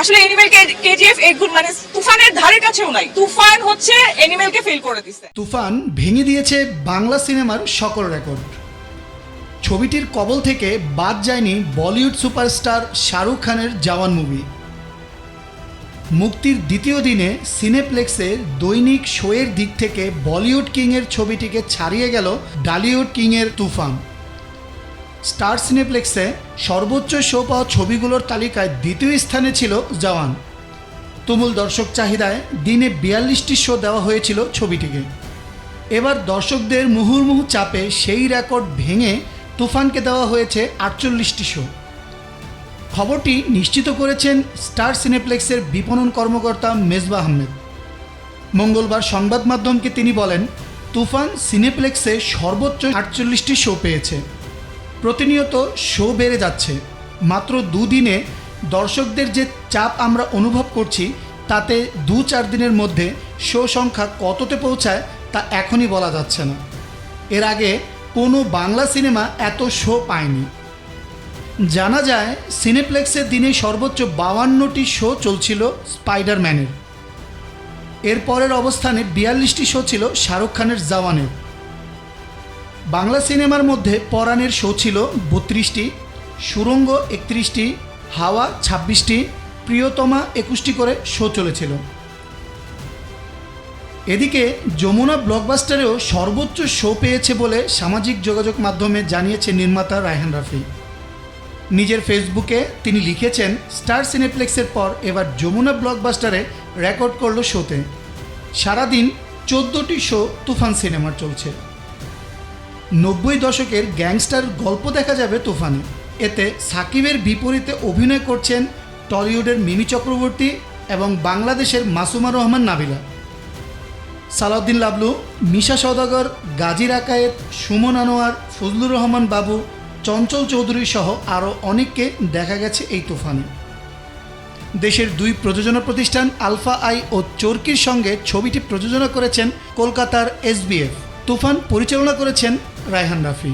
আসলে এনিমেল কেজিএফ মানে তুফানের ধারে কাছেও নাই। তুফান হচ্ছে ফেল করে দিচ্ছে তুফান ভেঙে দিয়েছে বাংলা সিনেমার সকল রেকর্ড ছবিটির কবল থেকে বাদ যায়নি বলিউড সুপারস্টার শাহরুখ খানের জওয়ান মুভি মুক্তির দ্বিতীয় দিনে সিনেপ্লেক্সে দৈনিক শোয়ের দিক থেকে বলিউড কিংয়ের ছবিটিকে ছাড়িয়ে গেল ডালিউড কিংয়ের তুফান। স্টার সিনেপ্লেক্সে সর্বোচ্চ শো পাওয়া ছবিগুলোর তালিকায় দ্বিতীয় স্থানে ছিল জওয়ান। তুমুল দর্শক চাহিদায় দিনে বিয়াল্লিশটি শো দেওয়া হয়েছিল ছবিটিকে। এবার দর্শকদের মুহুর্মুহু চাপে সেই রেকর্ড ভেঙে তুফানকে দেওয়া হয়েছে আটচল্লিশটি শো খবরটি নিশ্চিত করেছেন স্টার সিনেপ্লেক্সের বিপণন কর্মকর্তা মেজবা আহমেদ। মঙ্গলবার সংবাদ মাধ্যমকে তিনি বলেন, তুফান সিনেপ্লেক্সে সর্বোচ্চ আটচল্লিশটি শো পেয়েছে। প্রতিনিয়ত শো বেড়ে যাচ্ছে। মাত্র দুদিনে দর্শকদের যে চাপ আমরা অনুভব করছি, তাতে দু চার দিনের মধ্যে শো সংখ্যা কততে পৌঁছায় তা এখনই বলা যাচ্ছে না। এর আগে কোনো বাংলা সিনেমা এত শো পায়নি। জানা যায় সিনেপ্লেক্সের দিনে সর্বোচ্চ বাউান্নটি শো চলছিল স্পাইডারম্যানের এরপরের অবস্থানে বিয়াল্লিশটি শো ছিল শাহরুখ খানের জওয়ানের। বাংলা সিনেমার মধ্যে পরাণের শো ছিল বত্রিশটি, সুরঙ্গ একত্রিশটি, হাওয়া ছাব্বিশটি, প্রিয়তমা একুশটি করে শো চলেছিল। এদিকে যমুনা ব্লকবাস্টারেও সর্বোচ্চ শো পেয়েছে বলে সামাজিক যোগাযোগ মাধ্যমে জানিয়েছে নির্মাতা রায়হান রাফি। নিজের ফেসবুকে তিনি লিখেছেন, স্টার সিনেপ্লেক্সের পর এবার যমুনা ব্লকবাস্টারে রেকর্ড করল শোতে। সারাদিন চোদ্দোটি শো তুফান সিনেমার চলছে। নব্বই দশকের গ্যাংস্টার গল্প দেখা যাবে তুফানে। এতে সাকিবের বিপরীতে অভিনয় করছেন টলিউডের মিমি চক্রবর্তী এবং বাংলাদেশের মাসুমা রহমান নাবিলা। সালাউদ্দিন লাবলু, মিশা সওদাগর, গাজী রাকায়েত, সুমন আনোয়ার, ফজলুর রহমান বাবু, চঞ্চল চৌধুরী সহ আরও অনেককে দেখা গেছে এই তুফানে। দেশের দুই প্রযোজনা প্রতিষ্ঠান আলফা আই ও চরকির সঙ্গে ছবিটি প্রযোজনা করেছেন কলকাতার এসবিএফ তুফান পরিচালনা করেছেন রায়হান রাফি